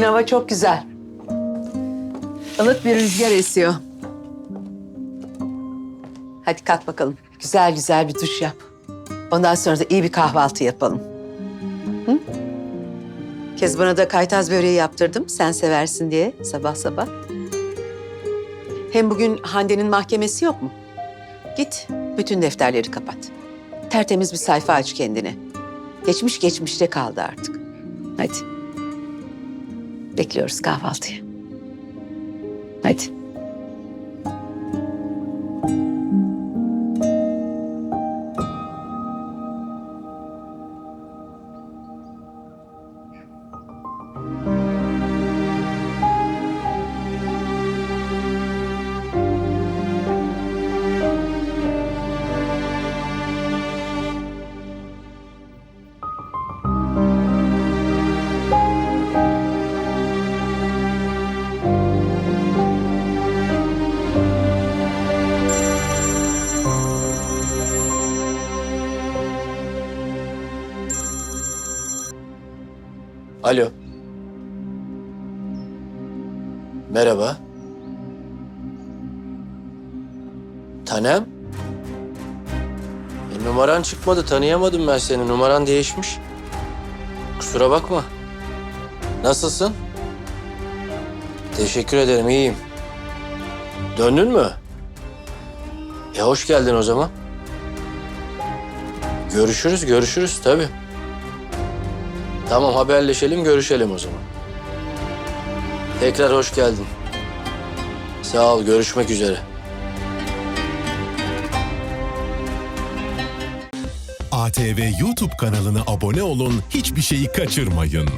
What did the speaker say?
Bugün hava çok güzel. Ilık bir rüzgar esiyor. Hadi kalk bakalım. Güzel güzel bir duş yap. Ondan sonra da iyi bir kahvaltı yapalım. Hı? Kezban'a da kaytaz böreği yaptırdım. Sen seversin diye sabah sabah. Hem bugün Hande'nin mahkemesi yok mu? Git bütün defterleri kapat. Tertemiz bir sayfa aç kendine. Geçmiş geçmişte kaldı artık. Hadi. Bekliyoruz kahvaltıya. Hadi. Alo. Merhaba. Tanem? E, numaran çıkmadı, tanıyamadım ben seni. Numaran değişmiş. Kusura bakma. Nasılsın? Teşekkür ederim, iyiyim. Döndün mü? E hoş geldin o zaman. Görüşürüz, görüşürüz tabii. Tamam haberleşelim, görüşelim o zaman. Tekrar hoş geldin. Sağ ol, görüşmek üzere. ATV YouTube kanalına abone olun, hiçbir şeyi kaçırmayın.